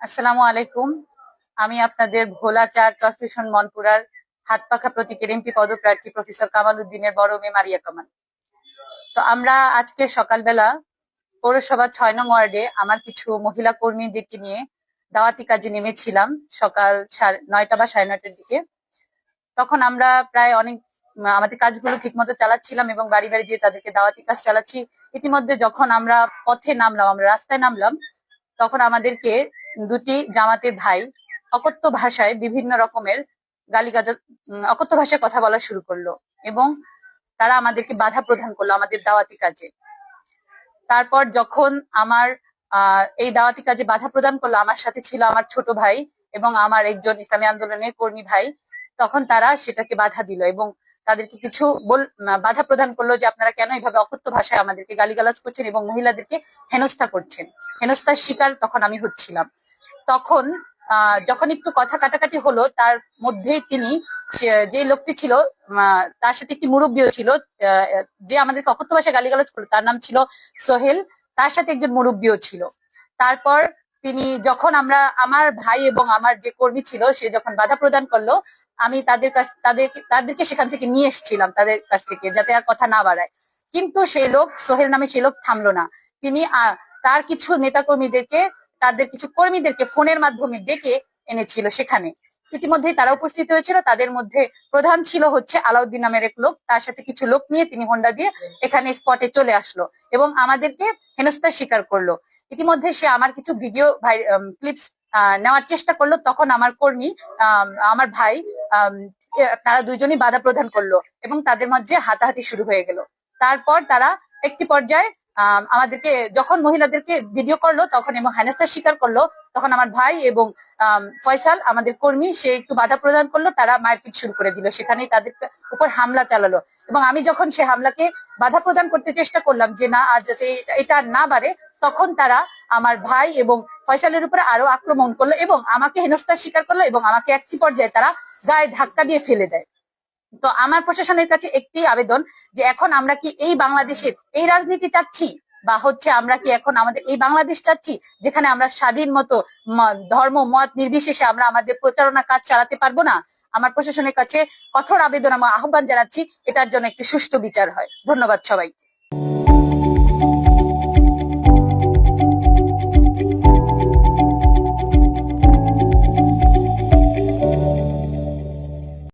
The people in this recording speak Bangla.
আসসালামু আলাইকুম। আমি আপনাদের ভোলা চার কর্পোরেশন মনপুরার হাত পাখা প্রতীকের এমপি পদপ্রার্থী প্রফেসর কামাল উদ্দিনের বড় মেয়ে মারিয়া কামাল। তো আমরা আজকে সকালবেলা পৌরসভা ছয় নং ওয়ার্ডে আমার কিছু মহিলা কর্মীদেরকে নিয়ে দাওয়াতি কাজে নেমেছিলাম সকাল নয়টা বা সাড়ে নয়টার দিকে। তখন আমরা প্রায় অনেক, আমাদের কাজগুলো ঠিক মতো চালাচ্ছিলাম এবং বাড়ি বাড়ি গিয়ে তাদেরকে দাওয়াতি কাজ চালাচ্ছি। ইতিমধ্যে যখন আমরা পথে নামলাম, আমরা রাস্তায় নামলাম, তখন আমাদেরকে দুটি জামাতের ভাই অকথ্য ভাষায় বিভিন্ন রকমের গালিগাজ অকথ্য ভাষায় কথা বলা শুরু করল এবং তারা আমাদেরকে বাধা প্রদান করল আমাদের দাওয়াতি কাজে। তারপর যখন আমার এই দাওয়াতি কাজে বাধা প্রদান করল, আমার সাথে ছিল আমার ছোট ভাই এবং আমার একজন ইসলামী আন্দোলনের কর্মী ভাই, তখন তারা সেটাকে বাধা দিল এবং তাদেরকে কিছু বল বাধা প্রদান করল যে আপনারা কেন এইভাবে অকথ্য ভাষায় আমাদেরকে গালিগালাজ করছেন এবং মহিলাদেরকে হেনস্থা করছেন। হেনস্থার শিকার তখন আমি হচ্ছিলাম। তখন যখন একটু কথা কাটাকাটি হলো, তার মধ্যেই তিনি যে লোকটি ছিল তার সাথে একটি মুরব্বীও ছিল যে আমাদের অকথ্য ভাষায় গালিগালাজ করল, তার নাম ছিল সোহেল, তার সাথে একজন মুরব্বীও ছিল। তারপর তিনি যখন আমরা, আমার ভাই এবং আমার যে কর্মী ছিল, সে যখন বাধা প্রদান করল, আমি তাদের কাছ তাদেরকে তাদেরকে সেখান থেকে নিয়ে এসেছিলাম, তাদের কাছ থেকে, যাতে আর কথা না বাড়ায়। কিন্তু সেই লোক, সোহেল নামে সেই লোক থামলো না। তিনি তার কিছু নেতাকর্মীদেরকে তাদের কিছু কর্মীদেরকে ফোনের মাধ্যমে ডেকে এনেছিল সেখানে। ইতিমধ্যেই তারা উপস্থিত হয়েছিল। তাদের মধ্যে প্রধান ছিল হচ্ছে আলাউদ্দিন নামের এক লোক। তার সাথে কিছু লোক নিয়ে তিনি হোন্ডা দিয়ে এখানে স্পটে চলে আসলো এবং আমাদেরকে হেনস্থার স্বীকার করল। ইতিমধ্যে সে আমার কিছু ভিডিও ক্লিপস নেওয়ার চেষ্টা করল। তখন আমার কর্মী আম, আমার ভাই তারা দুইজনই বাধা প্রদান করল এবং তাদের মধ্যে হাতাহাতি শুরু হয়ে গেল। তারপর তারা একটি পর্যায়ে আমাদেরকে যখন মহিলাদেরকে ভিডিও করল, তখন এবং হেনস্থার স্বীকার করল, তখন আমার ভাই এবং ফয়সাল, আমাদের কর্মী, সে একটু বাধা প্রদান করল, তারা মারপিট শুরু করে দিল। সেখানেই তাদের উপর হামলা চালালো। এবং আমি যখন সে হামলাকে বাধা প্রদান করতে চেষ্টা করলাম যে না, আজ যাতে এটা- না বাড়ে, তখন তারা আমার ভাই এবং ফয়সালের উপরে আরও আক্রমণ করল এবং আমাকে হেনস্থার স্বীকার করল এবং আমাকে একটি পর্যায়ে তারা গায়ে ধাক্কা দিয়ে ফেলে দেয়। তো আমার প্রশাসনের কাছে একটি আবেদন যে এখন আমরা কি এই বাংলাদেশের এই রাজনীতি চাচ্ছি? বা হচ্ছে আমরা কি এখন আমাদের এই বাংলাদেশ চাচ্ছি? যেখানে আমরা স্বাধীন মতো ধর্ম, মত নির্বিশেষে আমরা আমাদের প্রচারণা কাজ চালাতে পারব না? আমার প্রশাসনের কাছে কঠোর আবেদন, আমার আহ্বান জানাচ্ছি এটার জন্য একটি সুষ্ঠু বিচার হয়। ধন্যবাদ সবাইকে।